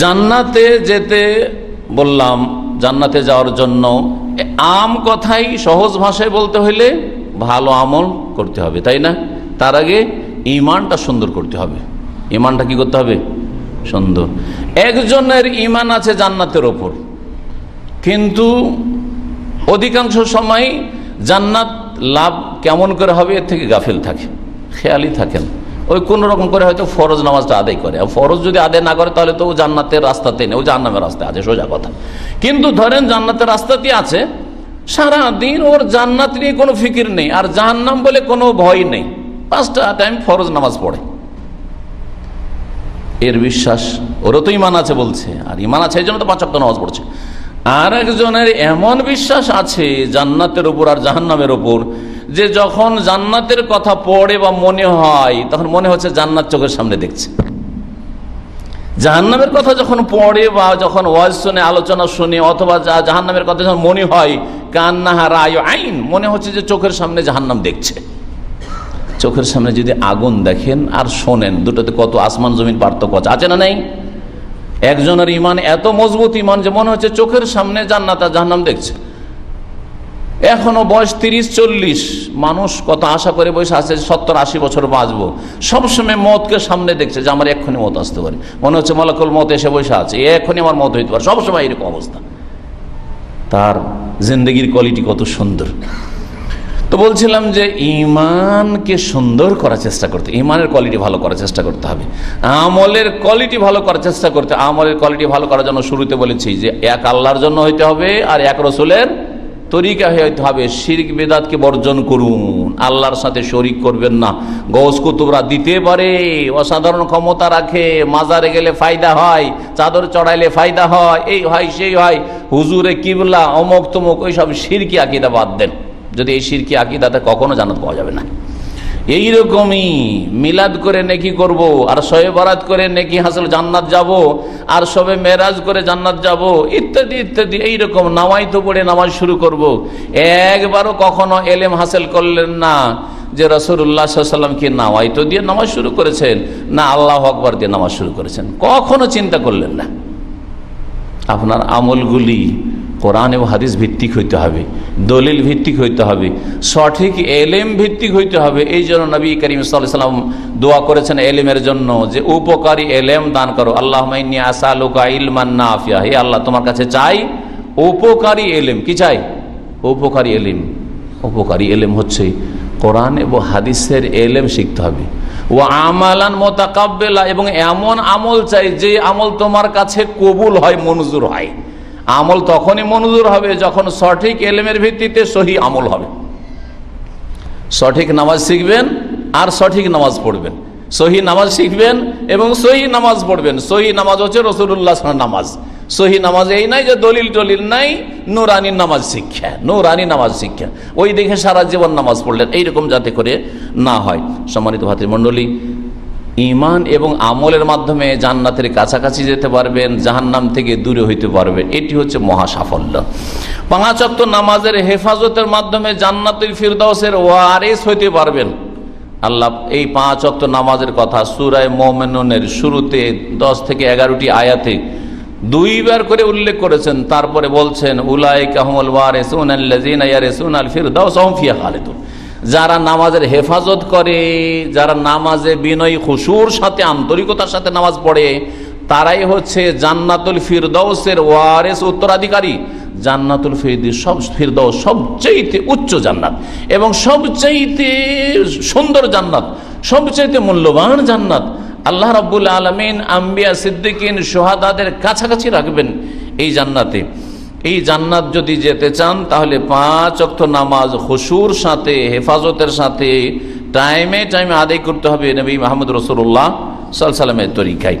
জান্নাতে যেতে বললাম, জান্নাতে যাওয়ার জন্য আম কথাই সহজ ভাষায় বলতে হইলে ভালো আমল করতে হবে, তাই না? তার আগে ইমানটা সুন্দর করতে হবে। ইমানটা কি করতে হবে? সুন্দর। একজনের ইমান আছে জান্নাতের ওপর, কিন্তু অধিকাংশ সময় জান্নাত লাভ কেমন করে হবে? এর থেকে গাফিল থাকে, খেয়ালই থাকেন ওই কোন রকম করে হয়তো ফরজ নামাজটা আদায় করে। ফরজ যদি আদায় না করে, তাহলে তো ও জান্নাতের রাস্তাতে নেই, ও জান্নামের রাস্তায় আছে, সোজা কথা। কিন্তু ধরেন জান্নাতের রাস্তাতে আছে সারা দিন ওর জান্নাত নিয়ে কোনো ফিকির নেই, আর জাহান্নাম বলে কোনো ভয় নেই। পাঁচটা টাইম ফরজ নামাজ পড়ে। এর বিশ্বাস, ওরও তো ইমান আছে বলছে, আর ইমান আছে এই জন্য তো পাঁচ নামাজ পড়ছে। আর একজনের এমন বিশ্বাস আছে, জান্নাতের উপর আর জাহান্নামের উপর যে যখন জান্নাতের কথা পড়ে বা মনে হয়, তখন মনে হচ্ছে জান্নাত চোখের সামনে দেখছে। জাহান্নামের কথা যখন পড়ে বা যখন ওয়াজ শুনে, আলোচনা শুনে, অথবা জাহান্নামের কথা যখন মনে হয়, কান্নাহা রায় আইন, মনে হচ্ছে যে চোখের সামনে জাহান্নাম দেখছে। চোখের সামনে যদি আগুন দেখেন আর শোনেন, দুটোতে কত আসমান জমিন পার্থক্য আছে। আছে না নেই? একজনের ইমান এত মজবুত ইমান যে মনে হচ্ছে চোখের সামনে জান্নাত আর জাহান্নাম দেখছে। এখনও বয়স তিরিশ, চল্লিশ। মানুষ কত আশা করে বয়স আছে সত্তর, আশি বছর বাঁচবো। সবসময় মতকে সামনে দেখছে যে আমার এক্ষুনি মত আসতে পারে। মনে হচ্ছে মলাকুল মত এসে বসে আছে এক্ষুনি আমার মত হইতে পারে। সবসময় এরকম অবস্থা। তার জিন্দগির কোয়ালিটি কত সুন্দর। তো বলছিলাম যে ইমানকে সুন্দর করার চেষ্টা করতে ইমানের কোয়ালিটি ভালো করার চেষ্টা করতে হবে। আমলের কোয়ালিটি ভালো করার চেষ্টা করতে, আমলের কোয়ালিটি ভালো করার জন্য শুরুতে বলেছি যে এক আল্লাহর জন্য হইতে হবে আর এক রসুলের তরিকা হইতে হবে, শিরিক বেদাতকে বর্জন করুন। আল্লাহর সাথে শরিক করবেন না। গৌস কুতুবরা দিতে পারে, অসাধারণ ক্ষমতা রাখে, মাজারে গেলে ফায়দা হয়, চাদর চড়াইলে ফায়দা হয়, এই হয়, সেই হয়। হুজুরে কিবলা অমক তমুক ওইসব শিরকি আকিদা বাদ দেন। যদি এই শিরকি আকিদাতে কখনো জানাতে পাওয়া যাবে না। এইরকমই মিলাদ করে নেকি করব, আর শয়ে বরাত করে নেকি হাসল জান্নাত যাব, আর সবে মেরাজ করে জান্নাত যাব, ইত্যাদি ইত্যাদি, এইরকম নামাই তো পড়ে নামাজ শুরু করব। একবারও কখনো এলেম হাসিল করলেন না যে রসুল্লাহ সাল্লাম কি নামাই তো দিয়ে নামাজ শুরু করেছেন, না আল্লাহ আকবর দিয়ে নামাজ শুরু করেছেন। কখনো চিন্তা করলেন না। আপনার আমলগুলি কোরআন এবং হাদিস ভিত্তিক হইতে হবে, দলিল ভিত্তিক হইতে হবে, সঠিক এলেম ভিত্তিক হইতে হবে। এই জন্য নবী করিম সাল্লাম দোয়া করেছেন এলেমের জন্য যে, উপকারী এলেম দান করো। আল্লাহ হে আল্লাহ, তোমার কাছে চাই উপকারী এলেম। কি চাই? উপকারী এলেম। উপকারী এলেম হচ্ছে কোরআন এবং হাদিসের এলেম শিখতে হবে। ও আমালান মোতাকাব্বেলা এবং এমন আমল চাই যে আমল তোমার কাছে কবুল হয় মঞ্জুর হয়। আমল তখনই মঞ্জুর হবে যখন সঠিক এলেমের ভিত্তিতে সহি আমল হবে। সঠিক নামাজ শিখবেন আর সঠিক নামাজ পড়বেন। সহি নামাজ শিখবেন এবং সহি নামাজ পড়বেন। সহি নামাজ হচ্ছে রসুল্লাহ নামাজ। সহি নামাজ এই নাই যে দলিল টলিল নাই, নুরানি নামাজ শিক্ষা, নুরানি নামাজ শিক্ষা। ওই দেখে সারা জীবন নামাজ পড়লেন। এইরকম যাতে করে না হয়। সম্মানিত ভাতৃমণ্ডলী ইমান এবং আমলের মাধ্যমে জান্নাতের কাছাকাছি যেতে পারবেন, জাহান্নাম থেকে দূরে হইতে পারবেন। এটি হচ্ছে মহা সাফল্য। পাঁচ অক্ত নামাজের হেফাজতের মাধ্যমে জান্নাতুল ফিরদাউসের ওয়ারেস হইতে পারবেন। আল্লাহ, এই পাঁচ অক্ত নামাজের কথা সুরায় মোমেনের শুরুতে দশ থেকে এগারোটি আয়াতে দুইবার করে উল্লেখ করেছেন। তারপরে বলছেন উলাই কাহমুল ওয়ারেসুন আল্লাজিনা ইয়ারেসুন আল ফিরদাউস হুম ফিহা খালিদুন। যারা নামাজের হেফাজত করে, যারা নামাজে বিনয় খুশুর সাথে, আন্তরিকতার সাথে নামাজ পড়ে, তারাই হচ্ছে জান্নাতুল ফিরদৌসের ওয়ারেস উত্তরাধিকারী। জান্নাতুল ফিরদি সব ফিরদৌস সবচেয়েতে উচ্চ জান্নাত এবং সবচেয়েতে সুন্দর জান্নাত, সবচেয়েতে মূল্যবান জান্নাত। আল্লাহ রাব্বুল আলমিন আম্বিয়া সিদ্দিকিন সোহাদাদের কাছাকাছি রাখবেন এই জান্নাতে। এই জান্নাত যদি যেতে চান, তাহলে পাঁচ অক্ত নামাজ হসুর সাথে, হেফাজতের সাথে টাইমে টাইমে আদায় করতে হবে নবী মাহমুদ রসুল্লাহ সাল সালামের তরিকায়।